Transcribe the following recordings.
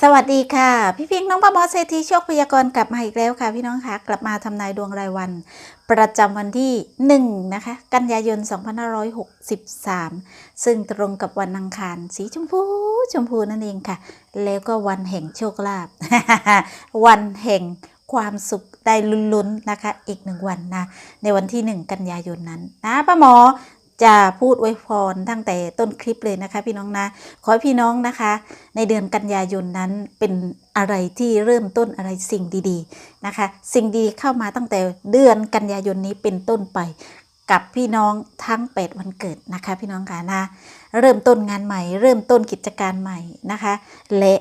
สวัสดีค่ะ พี่พิงน้องปามอเศรษฐีโชคพยากรณ์กลับมาอีกแล้วค่ะ พี่น้องคะกลับมาทำนายดวงรายวัน ประจำวันที่1นะคะกันยายน 2563 ซึ่งตรงกับวันอังคาร สีชมพูชมพูนั่นเองค่ะ แล้วก็วันแห่งโชคลาภวันแห่งความสุขได้ลุ้นๆนะคะ อีกหนึ่งวันนะในวันที่ 1 กันยายนนั้นนะป้าหมอ จะพูดไวยพรตั้งแต่ต้นคลิปเลยนะคะ พี่น้องนะ ขอให้พี่น้องนะคะ ในเดือนกันยายนนั้นเป็นอะไรที่เริ่มต้นอะไรสิ่งดีๆนะคะ สิ่งดีเข้ามาตั้งแต่เดือนกันยายนนี้เป็นต้นไปกับพี่น้องทั้ง 8 วันเกิดนะคะ พี่น้องค่ะนะเริ่มต้นงานใหม่ เริ่มต้นกิจการใหม่นะคะ และ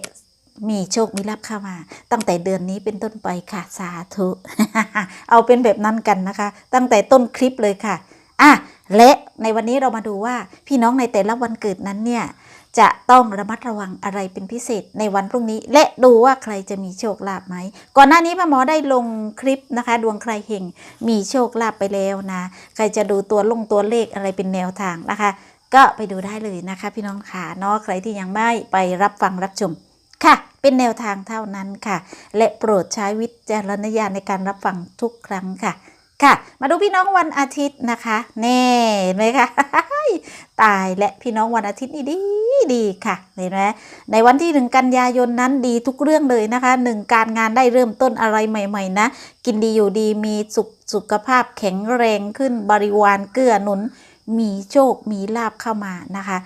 มีโชค มีลาภเข้ามา ตั้งแต่เดือนนี้เป็นต้นไปค่ะสาธุ เอาเป็นแบบนั้นกันนะคะ ตั้งแต่ต้นคลิปเลยค่ะ อะ และในวันนี้เรามาดูว่าพี่น้องในแต่ละวันเกิดนั้นเนี่ยจะต้องระมัดระวังอะไรเป็นพิเศษในวันพรุ่งนี้ และดูว่าใครจะมีโชคลาภไหม ก่อนหน้านี้พ่อหมอได้ลงคลิปนะคะ ดวงใครเฮงมีโชคลาภไปแล้วนะ ใครจะดูตัวลงตัวเลขอะไรเป็นแนวทางนะคะ ก็ไปดูได้เลยนะคะ พี่น้องขาเนาะใครที่ยังไม่ไปรับฟังรับชมค่ะ เป็นแนวทางเท่านั้นค่ะ และโปรดใช้วิจารณญาณในการรับฟังทุกครั้งค่ะ ค่ะ มาดูพี่น้องวันอาทิตย์นะคะแน่ไหมคะตายและพี่น้องวันอาทิตย์นี่ดีดีค่ะเห็นไหมในวันที่หนึ่งกันยายนนั้นดีทุกเรื่องเลยนะคะหนึ่งการงานได้เริ่มต้นอะไรใหม่ ๆ นะ กินดีอยู่ดีมีสุขสุขภาพแข็งแรงขึ้นบริวารเกื้อหนุน มีโชคมีลาบเข้ามานะคะ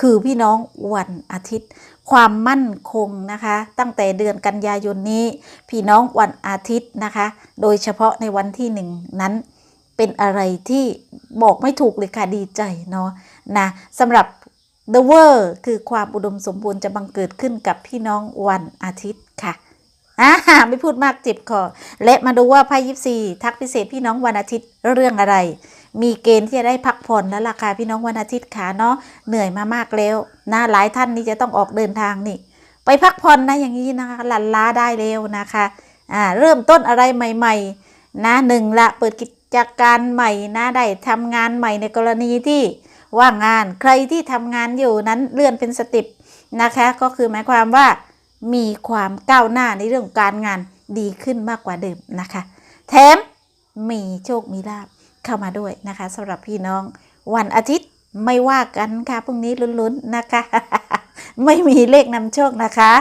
คือพี่น้องวันอาทิตย์ ความมั่นคงนะคะ ตั้งแต่เดือนกันยายนนี้ พี่น้องวันอาทิตย์นะคะ โดยเฉพาะในวันที่หนึ่งนั้นเป็นอะไรที่บอกไม่ถูกเลยค่ะดีใจเนาะนะสำหรับ The World คือความอุดมสมบูรณ์จะบังเกิดขึ้นกับพี่น้องวันอาทิตย์ค่ะ อ่าไม่พูดมากเจ็บคอและมาดูว่าไพ่ยิปซีทักพิเศษพี่น้องวันอาทิตย์เรื่องอะไร มีเกณฑ์ที่จะได้พักผ่อนแล้วล่ะค่ะพี่น้องวันอาทิตย์ขาเนาะเหนื่อยมามากแล้วนะหลายท่านนี่จะต้องออกเดินทางนี่ ไปพักผ่อนนะอย่างนี้นะคะหลันล้าได้แล้วนะคะอ่าเริ่มต้นอะไรใหม่ ๆ นะหนึ่งละเปิดกิจการใหม่นะได้ทำงานใหม่ในกรณีที่ว่างงานใครที่ทำงานอยู่นั้นเลื่อนเป็นสติปนะคะ ก็คือหมายความว่า มีความก้าวหน้าในเรื่องของการงานดีขึ้นมากกว่าเดิมนะคะ แถมมีโชคมีลาบเข้ามาด้วยนะคะสำหรับพี่น้องวันอาทิตย์ไม่ว่ากันค่ะพรุ่งนี้ลุ้นๆนะคะ ไม่มีเลขนำโชคนะคะ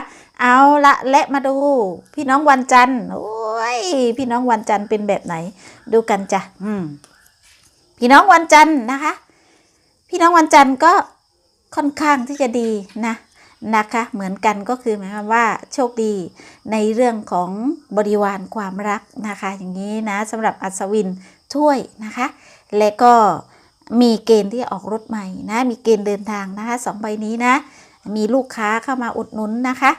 เอาละและมาดู พี่น้องวันจันทร์โอ้ยพี่น้องวันจันทร์เป็นแบบไหน ดูกันจ้ะอืมพี่น้องวันจันทร์นะคะ พี่น้องวันจันทร์ก็ค่อนข้างที่จะดีนะ นะคะเหมือนกันก็คือหมายความว่าโชคดีในเรื่องของบริวารความรักนะคะ อย่างนี้นะสำหรับอัศวินถ้วยนะคะ และก็มีเกณฑ์ที่ออกรถใหม่นะมีเกณฑ์เดินทางนะคะสองใบนี้นะ มีลูกค้าเข้ามาอุดหนุนนะคะ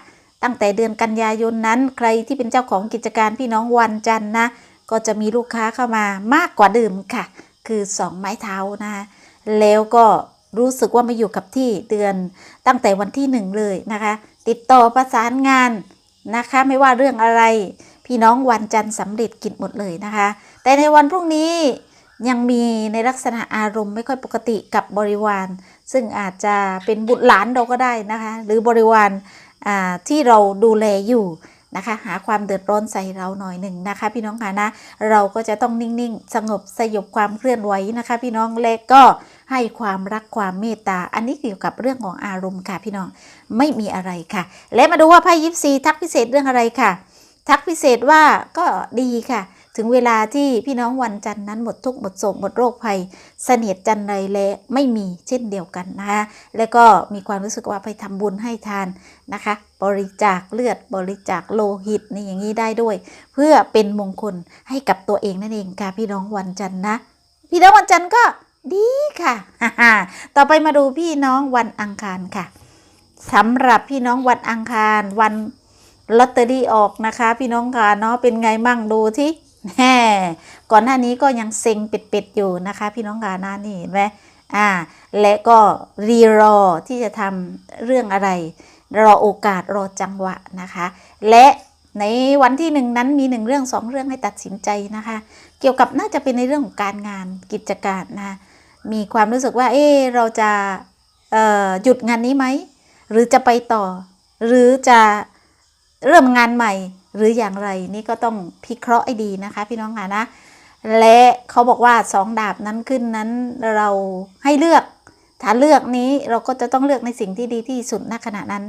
ตั้งแต่เดือนกันยายนนั้น ใครที่เป็นเจ้าของกิจการพี่น้องวันจันทร์นะก็จะมีลูกค้าเข้ามามากกว่าเดิมค่ะ คือ 2 ไม้เท้านะคะแล้วก็ รู้สึกว่ามาอยู่กับที่เดือนตั้งแต่วันที่หนึ่งเลยนะคะ ติดต่อประสานงานนะคะ ไม่ว่าเรื่องอะไร พี่น้องวันจันทร์สำเร็จกิจหมดเลยนะคะ แต่ในวันพรุ่งนี้ยังมีในลักษณะอารมณ์ไม่ค่อยปกติกับบริวาร ซึ่งอาจจะเป็นบุตรหลานเราก็ได้นะคะ หรือบริวารที่เราดูแลอยู่นะคะหาความเดือดร้อนใส่เราหน่อยหนึ่งนะคะ พี่น้องคะนะ เราก็จะต้องนิ่ง ๆ สงบสยบความเคลื่อนไหวนะคะ พี่น้องและก็ ให้ความรักความเมตตา อันนี้เกี่ยวกับเรื่องของอารมณ์ค่ะพี่น้องไม่มีอะไรค่ะ และมาดูว่าไพ่ยิปซีทักพิเศษเรื่องอะไรค่ะ ทักพิเศษว่าก็ดีค่ะถึงเวลาที่พี่น้องวันจันทร์นั้นหมดทุกข์หมดโศกหมดโรคภัย เสนียดจันไรและไม่มีเช่นเดียวกันนะคะและก็มีความรู้สึกว่าไปทำบุญให้ทานนะคะ บริจาคเลือดบริจาคโลหิตนี่อย่างนี้ได้ด้วย เพื่อเป็นมงคลให้กับตัวเองนั่นเองค่ะพี่น้องวันจันทร์นะ พี่น้องวันจันทร์ก็ ดีค่ะต่อไปมาดูพี่น้องวันอังคารค่ะสำหรับพี่น้องวันอังคารวันลอตเตอรี่ออกนะคะ พี่น้องค่ะเนาะเป็นไงมั่งดูที่แหมก่อนหน้านี้ก็ยังเซ็งเป็ดๆอยู่นะคะ พี่น้องค่ะหน้านี่เห็นไหมอ่า และก็รีรอที่จะทำเรื่องอะไร รอโอกาสรอจังหวะนะคะ และในวันที่หนึ่งนั้นมีหนึ่งเรื่องสองเรื่องให้ตัดสินใจนะคะ เกี่ยวกับน่าจะเป็นในเรื่องของการงานกิจการนะ มีความรู้สึกว่า เออเราจะหยุดงานนี้ไหม หรือจะไปต่อ หรือจะเริ่มงานใหม่หรืออย่างไรนี่ก็ต้องพิเคราะห์ให้ดีนะคะ พี่น้องค่ะนะ และเขาบอกว่าสองดาบนั้นขึ้นนั้นเราให้เลือกถ้าเลือกนี้เราก็จะต้องเลือกในสิ่งที่ดีที่สุดณขณะนั้น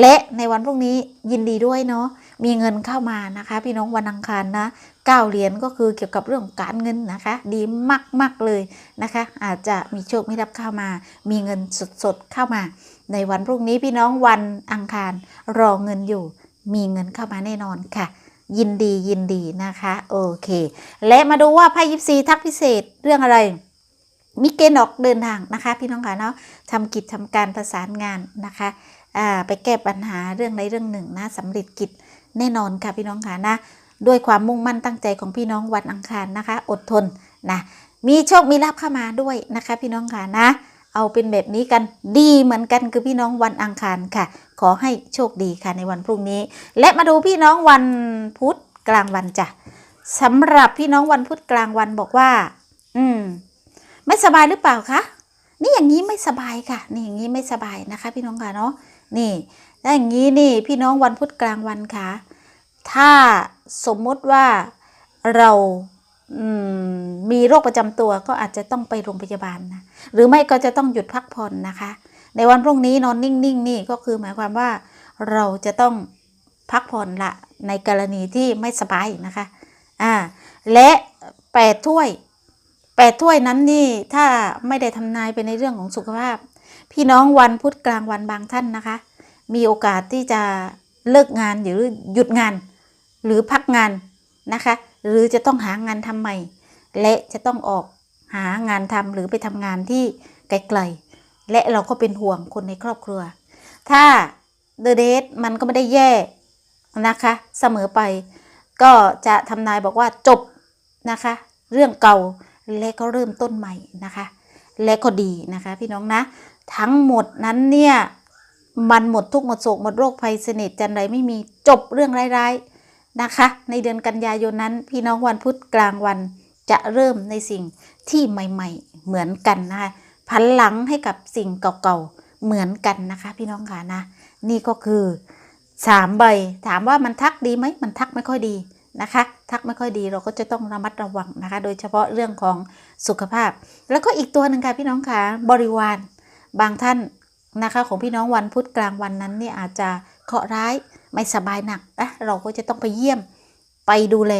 และในวันพรุ่งนี้ยินดีด้วยเนาะ มีเงินเข้ามานะคะ พี่น้องวันอังคารนะเก้าเหรียญก็คือเกี่ยวกับเรื่องการเงินนะคะ ดีมากๆเลยนะคะ อาจจะมีโชคมีรับเข้ามา มีเงินสดๆเข้ามา ในวันพรุ่งนี้พี่น้องวันอังคารรอเงินอยู่ มีเงินเข้ามาแน่นอนค่ะ ยินดียินดีนะคะโอเค และมาดูว่าไพ่ยิปซีทักพิเศษเรื่องอะไรมีเกณฑ์ออกเดินทางนะคะ พี่น้องค่ะเนาะทำกิจทำการประสานงานนะคะไปแก้ปัญหาเรื่องใดเรื่องหนึ่งนะสำเร็จกิจ แน่นอนค่ะพี่น้องค่ะนะ ด้วยความมุ่งมั่นตั้งใจของพี่น้องวันอังคารนะคะ อดทนนะมีโชคมีลาภเข้ามาด้วยนะคะ พี่น้องค่ะนะ เอาเป็นแบบนี้กันดีเหมือนกันคือพี่น้องวันอังคารค่ะ ขอให้โชคดีค่ะในวันพรุ่งนี้ และมาดูพี่น้องวันพุธกลางวันจ้ะสำหรับพี่น้องวันพุธกลางวันบอกว่า อืม ไม่สบายหรือเปล่าคะนี่อย่างนี้ไม่สบายค่ะ นี่อย่างนี้ไม่สบายนะคะ พี่น้องค่ะเนาะนี่ แล้วอย่างนี้นี่พี่น้องวันพุธกลางวันค่ะถ้าสมมติว่าเรามีโรคประจำตัวก็อาจจะต้องไปโรงพยาบาลนะหรือไม่ก็จะต้องหยุดพักผ่อนนะคะ ในวันพรุ่งนี้นอนนิ่งๆนี่ก็คือหมายความว่าเราจะต้องพักผ่อนละในกรณีที่ไม่สบายนะคะอ่าและแปดถ้วยแปดถ้วยนั้นนี่ถ้าไม่ได้ทำนายไปในเรื่องของสุขภาพ พี่น้องวันพุธกลางวันบางท่านนะคะ มีโอกาสที่จะเลิกงานหรือหยุดงาน หรือพักงานนะคะ หรือจะต้องหางานทำใหม่ และจะต้องออกหางานทำหรือไปทำงานที่ไกลๆและเราก็เป็นห่วงคนในครอบครัว ถ้าเดอะเดทมันก็ไม่ได้แย่นะคะเสมอไป ก็จะทำนายบอกว่าจบนะคะ เรื่องเก่าและก็เริ่มต้นใหม่นะคะ และก็ดีนะคะ พี่น้องนะ ทั้งหมดนั้นเนี่ย มันหมดทุกหมดโศกหมดโรคภัยสนิทจันไรไม่มีจบเรื่องร้ายๆนะคะ ในเดือนกันยายนนั้น พี่น้องวันพุธกลางวันจะเริ่มในสิ่งที่ใหม่ ๆ เหมือนกันนะคะพันหลังให้กับสิ่งเก่าๆเหมือนกันนะคะ พี่น้องค่ะนะ นี่ก็คือสามใบถามว่ามันทักดีไหมมันทักไม่ค่อยดีนะคะ ทักไม่ค่อยดีเราก็จะต้องระมัดระวังนะคะ โดยเฉพาะเรื่องของสุขภาพ แล้วก็อีกตัวหนึ่งค่ะพี่น้องค่ะบริวารบางท่าน นะคะของพี่น้องวันพุธกลางวันนั้นเนี่ยอาจจะเคราะห์ร้ายไม่สบายหนักนะเราก็จะต้องไปเยี่ยมไปดูแล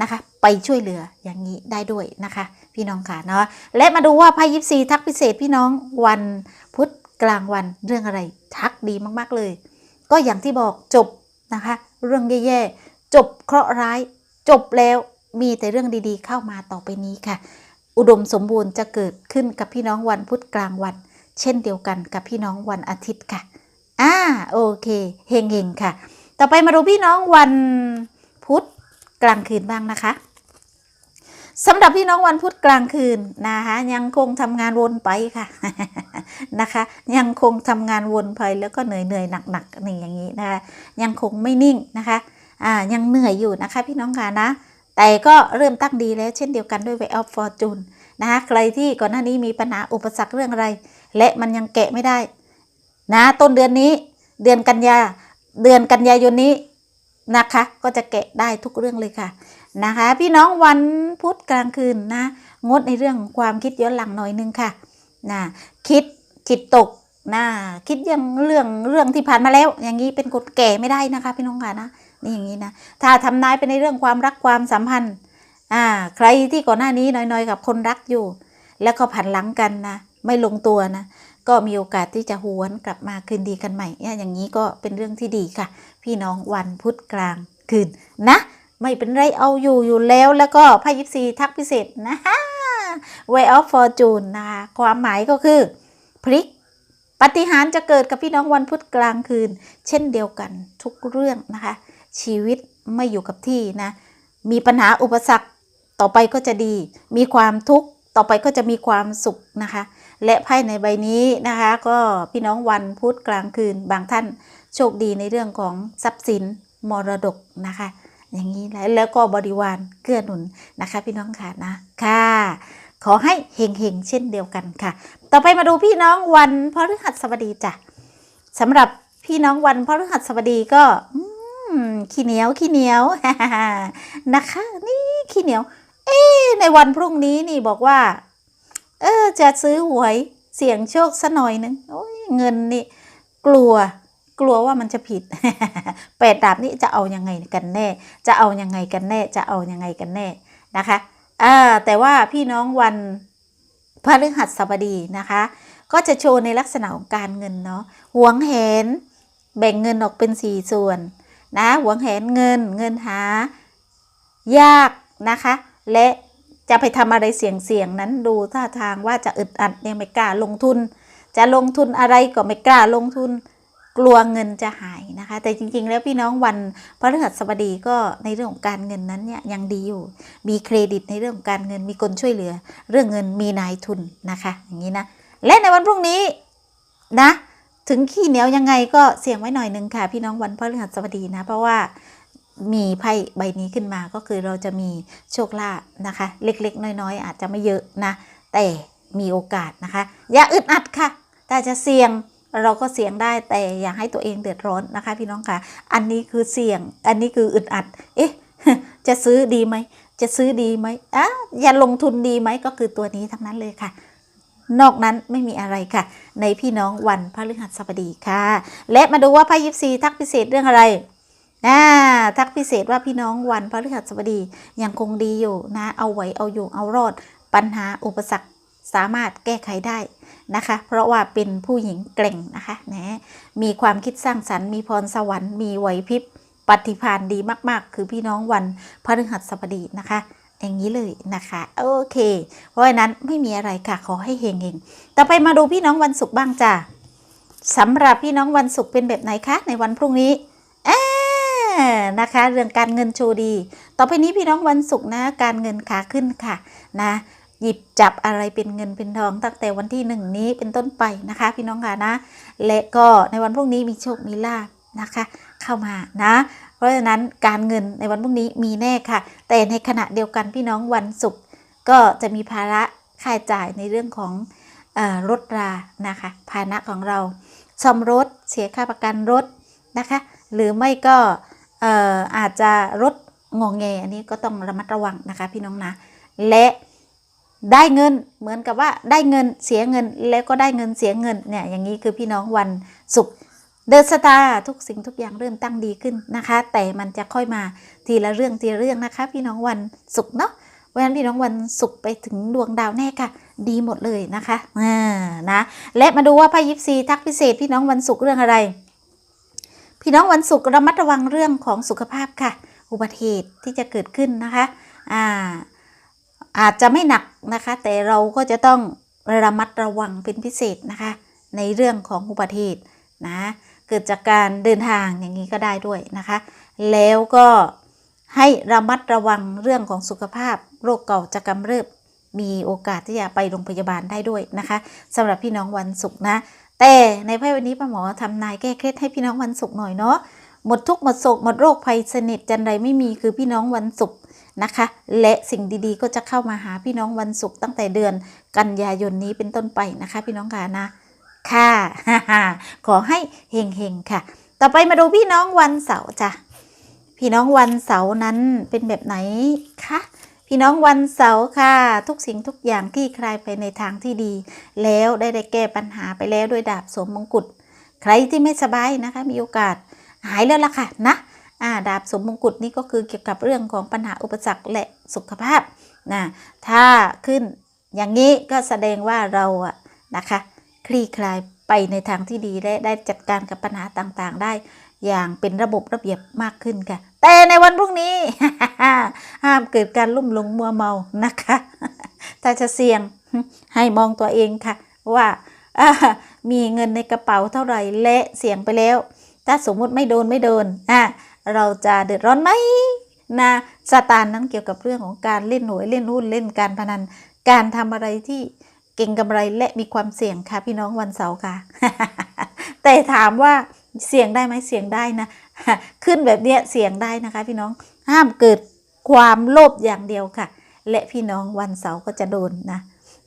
นะคะ ไปช่วยเหลืออย่างนี้ได้ด้วยนะคะ พี่น้องค่ะเนาะและมาดูว่าไพ่ยิปซีทักพิเศษพี่น้องวันพุธกลางวันเรื่องอะไร ทักดีมากๆเลย ก็อย่างที่บอกจบนะคะ เรื่องแย่ๆจบเคราะห์ร้าย จบแล้วมีแต่เรื่องดีๆ เข้ามาต่อไปนี้ค่ะ อุดมสมบูรณ์จะเกิดขึ้นกับพี่น้องวันพุธกลางวัน เช่นเดียวกันกับพี่น้องวันอาทิตย์ค่ะ อ่าโอเคเฮงเฮงๆค่ะ ต่อไปมาดูพี่น้องวันพุธกลางคืนบ้างนะคะสำหรับพี่น้องวันพุธกลางคืนนะคะยังคงทำงานวนไปค่ะนะคะ ยังคงทำงานวนไปแล้วก็เหนื่อยเหนื่อยหนักๆนี่อย่างนี้นะคะยังคงไม่นิ่งนะคะอ่ายังเหนื่อยอยู่นะคะพี่น้องค่ะนะแต่ก็เริ่มตั้งดีแล้วเช่นเดียวกันด้วย Way of Fortune นะคะใครที่ก่อนหน้านี้มีปัญหาอุปสรรคเรื่องอะไร และมันยังแกะไม่ได้ นะ ต้นเดือนนี้ เดือนกันยา เดือนกันยายนนี้นะคะ ก็จะแกะได้ทุกเรื่องเลยค่ะนะคะ พี่น้องวันพุธกลางคืนนะ งดในเรื่องความคิดย้อนหลังหน่อยนึงค่ะนะคิดจิตตกนะคิดยังเรื่องเรื่องที่ผ่านมาแล้ว อย่างนี้เป็นกฎแก่ไม่ได้นะคะ พี่น้องค่ะนะนี่อย่างนี้นะถ้าทำนายไปในเรื่องความรักความสัมพันธ์อ่าใครที่ก่อนหน้านี้น้อยๆ กับคนรักอยู่ แล้วก็ผันหลังกันนะ ไม่ลงตัวนะ ก็มีโอกาสที่จะหวนกลับมาคืนดีกันใหม่เนี่ยอย่างนี้ก็เป็นเรื่องที่ดีค่ะ พี่น้องวันพุธกลางคืนนะ ไม่เป็นไรเอาอยู่อยู่แล้วแล้วก็ไพ่ยิปซีทักพิเศษนะฮะ Way of Fortune นะคะความหมายก็คือ พลิกปฏิหารจะเกิดกับพี่น้องวันพุธกลางคืน เช่นเดียวกันทุกเรื่องนะคะ ชีวิตไม่อยู่กับที่นะ มีปัญหาอุปสรรคต่อไปก็จะดี มีความทุกข์ ต่อไปก็จะมีความสุขนะคะ และไพ่ในใบนี้นะคะ ก็พี่น้องวันพุธกลางคืนบางท่านโชคดีในเรื่องของทรัพย์สินมรดกนะคะ อย่างนี้แล้วแล้วก็บริวารเกื้อหนุนนะคะ พี่น้องค่ะนะค่ะ ขอให้เฮงๆเช่นเดียวกันค่ะ ต่อไปมาดูพี่น้องวันพฤหัสบดีจ้ะสำหรับพี่น้องวันพฤหัสบดีก็อืขี้เหนียวขี้เหนียวนะคะ นี่ขี้เหนียว เอ๊ในวันพรุ่งนี้นี่บอกว่า เออจะซื้อหวยเสี่ยงโชคสัหน่อยหนึงโอ้ยเงินนี่ กลัว กลัวว่ามันจะผิดแปดดาบนี่จะเอายังไงกันแน่ จะเอายังไงกันแน่ จะเอายังไงกันแน่นะคะอ่าแต่ว่าพี่น้องวันพฤหัสบดีนะคะ ก็จะโชว์ในลักษณะของการเงินเนาะหวงแหน แบ่งเงินออกเป็นสี่ส่วนนะหวงแหนเงินเงินหายากนะคะ และจะไปทำอะไรเสี่ยงๆนั้นดูท่าทางว่าจะอึดอัดเนี่ยไม่กล้าลงทุน จะลงทุนอะไรก็ไม่กล้าลงทุนกลัวเงินจะหายนะคะ แต่จริง ๆ แล้วพี่น้องวันพฤหัสบดีก็ในเรื่องของการเงินนั้นเนี่ยยังดีอยู่ มีเครดิตในเรื่องของการเงินมีคนช่วยเหลือ เรื่องเงินมีนายทุนนะคะอย่างนี้นะและในวันพรุ่งนี้นะถึงขี้เหนียวยังไงก็เสี่ยงไว้หน่อยนึงค่ะ พี่น้องวันพฤหัสบดีนะ เพราะว่า มีไพ่ใบนี้ขึ้นมาก็คือเราจะมีโชคลาภนะคะ เล็กๆ น้อยๆ อาจจะไม่เยอะนะ แต่มีโอกาสนะคะ อย่าอึดอัดค่ะ แต่จะเสี่ยงเราก็เสี่ยงได้แต่อย่าให้ตัวเองเดือดร้อนนะคะ พี่น้องค่ะ อันนี้คือเสี่ยง อันนี้คืออึดอัด เอ๊ะ จะซื้อดีไหม จะซื้อดีไหมอะอย่าลงทุนดีไหมก็คือตัวนี้ทั้งนั้นเลยค่ะนอกนั้นไม่มีอะไรค่ะ ในพี่น้องวันพฤหัสบดีค่ะ และมาดูว่าไพ่ยิปซีทักพิเศษเรื่องอะไร อ่าทักพิเศษว่าพี่น้องวันพฤหัสบดียังคงดีอยู่นะ เอาไหวเอาอยู่เอารอด ปัญหาอุปสรรคสามารถแก้ไขได้นะคะ เพราะว่าเป็นผู้หญิงเก่งนะคะนะมีความคิดสร้างสรรค์มีพรสวรรค์มีไหวพริบปฏิภาณดีมาก ๆ คือพี่น้องวันพฤหัสบดีนะคะอย่างนี้เลยนะคะ โอเค เพราะฉะนั้นไม่มีอะไรค่ะ ขอให้เฮงเฮงต่อไปมาดูพี่น้องวันศุกร์บ้างจ้ะสำหรับพี่น้องวันศุกร์เป็นแบบไหนคะ ในวันพรุ่งนี้ นะคะ เรื่องการเงินโชว์ดี ต่อไปนี้พี่น้องวันศุกร์นะ การเงินขาขึ้นค่ะนะหยิบจับอะไรเป็นเงินเป็นทองตั้งแต่วันที่หนึ่งนี้เป็นต้นไปนะคะ พี่น้องค่ะนะ และก็ในวันพรุ่งนี้มีโชคมีลาบนะคะ เข้ามานะ เพราะฉะนั้นการเงินในวันพรุ่งนี้มีแน่ค่ะ แต่ในขณะเดียวกันพี่น้องวันศุกร์ก็จะมีภาระค่าใช้จ่ายในเรื่องของรถรานะคะภานะของเราซ่อมรถเสียค่าประกันรถนะคะ หรือไม่ก็ อาจจะรถงงแงอันนี้ก็ต้องระมัดระวังนะคะพี่น้องนะ และได้เงินเหมือนกับว่าได้เงินเสียเงินแล้วก็ได้เงินเสียเงินเนี่ยอย่างนี้คือพี่น้องวันศุกร์เดินสตาร์ทุกสิ่งทุกอย่างเริ่มตั้งดีขึ้นนะคะ แต่มันจะค่อยมาทีละเรื่องทีละเรื่องนะคะ พี่น้องวันศุกร์เนาะเพราะฉะนั้นพี่น้องวันศุกร์ไปถึงดวงดาวแน่ค่ะ ดีหมดเลยนะคะอ่านะและมาดูว่าไพ่ยิปซีทักพิเศษพี่น้องวันศุกร์เรื่องอะไร พี่น้องวันศุกร์ระมัดระวังเรื่องของสุขภาพค่ะ อุบัติเหตุที่จะเกิดขึ้นนะคะอ่าอาจจะไม่หนักนะคะ แต่เราก็จะต้องระมัดระวังเป็นพิเศษนะคะ ในเรื่องของอุบัติเหตุนะเกิดจากการเดินทางอย่างนี้ก็ได้ด้วยนะคะ แล้วก็ให้ระมัดระวังเรื่องของสุขภาพโรคเก่าจะกำเริบ มีโอกาสที่จะไปโรงพยาบาลได้ด้วยนะคะสำหรับพี่น้องวันศุกร์นะ แต่ในไพ่วันนี้ป้าหมอทำนายแก้เคล็ดให้พี่น้องวันศุกร์หน่อยเนาะหมดทุกหมดโศกหมดโรคภัยสนิทจันใดไม่มีคือพี่น้องวันศุกร์นะคะ และสิ่งดีๆก็จะเข้ามาหาพี่น้องวันศุกร์ตั้งแต่เดือนกันยายนนี้เป็นต้นไปนะคะ พี่น้องค่ะนะค่ะขอให้เฮงๆค่ะ ต่อไปมาดูพี่น้องวันเสาร์จ้ะพี่น้องวันเสาร์นั้นเป็นแบบไหนคะ พี่น้องวันเสาร์ค่ะ ทุกสิ่งทุกอย่างที่คลายไปในทางที่ดี แล้วได้ได้แก้ปัญหาไปแล้วด้วยดาบสวมมงกุฎใครที่ไม่สบายนะคะ มีโอกาสหายแล้วล่ะค่ะนะอ่าดาบสมมงกุฎนี่ก็คือเกี่ยวกับเรื่องของปัญหาอุปสรรคและสุขภาพนะถ้าขึ้นอย่างนี้ก็แสดงว่าเราอะนะคะ คลี่คลายไปในทางที่ดีและได้จัดการกับปัญหาต่างๆ ได้ อย่างเป็นระบบระเบียบมากขึ้นค่ะ แต่ในวันพรุ่งนี้ ห้ามเกิดการลุ่มหลงมัวเมานะคะ ถ้าจะเสี่ยงให้มองตัวเองค่ะ ว่ามีเงินในกระเป๋าเท่าไหร่และเสี่ยงไปแล้ว ถ้าสมมุติไม่โดนไม่โดนอะเราจะเดือดร้อนไหมนะสตาร์นั้นเกี่ยวกับเรื่องของการเล่นหวยเล่นหุ้นเล่นการพนัน การทำอะไรที่เก่งกำไรและมีความเสี่ยงค่ะพี่น้องวันเสาร์ค่ะ แต่ถามว่า เสี่ยงได้ไหมเสี่ยงได้นะ ขึ้นแบบเนี้ยเสี่ยงได้นะคะ พี่น้องห้ามเกิดความโลภอย่างเดียวค่ะ และพี่น้องวันเสาร์ก็จะโดนนะ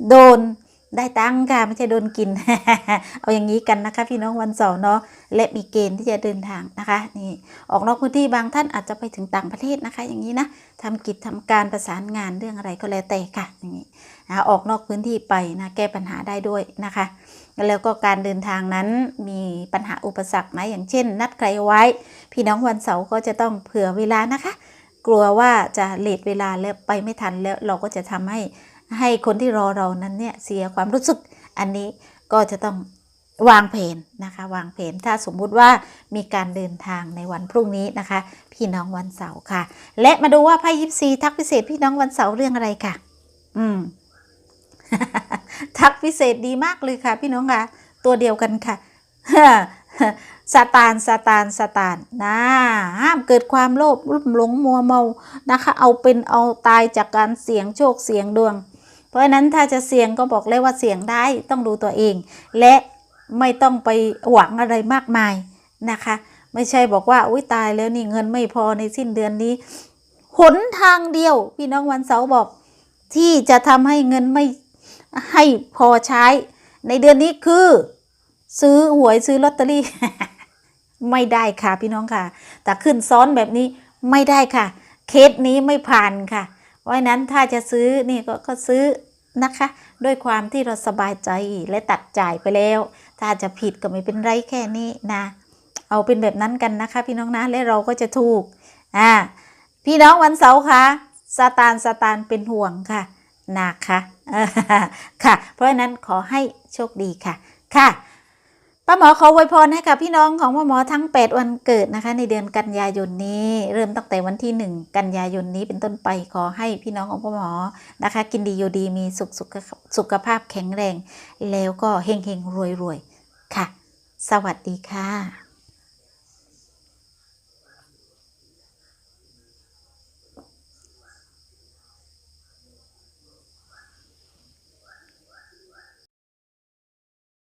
โดนได้ตังค่ะ ไม่ใช่โดนกิน เอาอย่างนี้กันนะคะ พี่น้องวันเสาร์เนาะและมีเกณฑ์ที่จะเดินทางนะคะ นี่ ออกนอกพื้นที่บางท่านอาจจะไปถึงต่างประเทศนะคะ อย่างนี้นะทำกิจทำการประสานงานเรื่องอะไรก็แล้วแต่ค่ะ อย่างนี้นะออกนอกพื้นที่ไปนะแก้ปัญหาได้ด้วยนะคะ แล้วก็การเดินทางนั้นมีปัญหาอุปสรรคนะอย่างเช่น นัดใครไว้ พี่น้องวันเสาร์ก็จะต้องเผื่อเวลานะคะ กลัวว่าจะเลทเวลาแล้วไปไม่ทันแล้วเราก็จะทำให้ให้คนที่รอเรานั้นเนี่ยเสียความรู้สึกอันนี้ก็จะต้องวางแผนนะคะวางแผนถ้าสมมุติว่ามีการเดินทางในวันพรุ่งนี้นะคะ พี่น้องวันเสาร์ค่ะ และมาดูว่าไพ่ยิปซีทักพิเศษพี่น้องวันเสาร์เรื่องอะไรค่ะ อืม ทักพิเศษดีมากเลยค่ะ พี่น้องค่ะ ตัวเดียวกันค่ะซาตานซาตานซาตานนะห้ามเกิดความโลภรุ่มหลงมัวเมานะคะ เอาเป็นเอาตายจากการเสี่ยงโชคเสี่ยงดวง เพราะฉะนั้นถ้าจะเสี่ยงก็บอกเลยว่าเสี่ยงได้ต้องดูตัวเอง และไม่ต้องไปหวังอะไรมากมายนะคะ ไม่ใช่บอกว่าอุ้ยตายแล้วนี่เงินไม่พอในสิ้นเดือนนี้หนทางเดียว พี่น้องวันเสาร์บอกที่จะทำให้เงินไม่ ให้พอใช้ ในเดือนนี้คือ ซื้อหวยซื้อลอตเตอรี่ ไม่ได้ค่ะพี่น้องค่ะ แต่ขึ้นซ้อนแบบนี้ไม่ได้ค่ะ เคสนี้ไม่ผ่านค่ะ เพราะฉะนั้นถ้าจะซื้อนี่ก็ก็ซื้อนะคะ ด้วยความที่เราสบายใจและตัดจ่ายไปแล้ว ถ้าจะผิดก็ไม่เป็นไรแค่นี้นะ เอาเป็นแบบนั้นกันนะคะ พี่น้องนะและเราก็จะถูกอ่าพี่น้องวันเสาร์ค่ะซาตานซาตานเป็นห่วงค่ะ นะคะค่ะ เพราะฉะนั้นขอให้โชคดีค่ะ ค่ะป้าหมอขออวยพรให้กับพี่น้องของป้าหมอทั้ง 8 วันเกิดนะคะ ในเดือนกันยายนนี้ เริ่มตั้งแต่วันที่ 1 กันยายนนี้เป็นต้นไปขอให้พี่น้องของป้าหมอนะคะ กินดีอยู่ดีมีสุขสุขสุขภาพแข็งแรง แล้วก็เฮงเฮงรวยรวยค่ะ สวัสดีค่ะ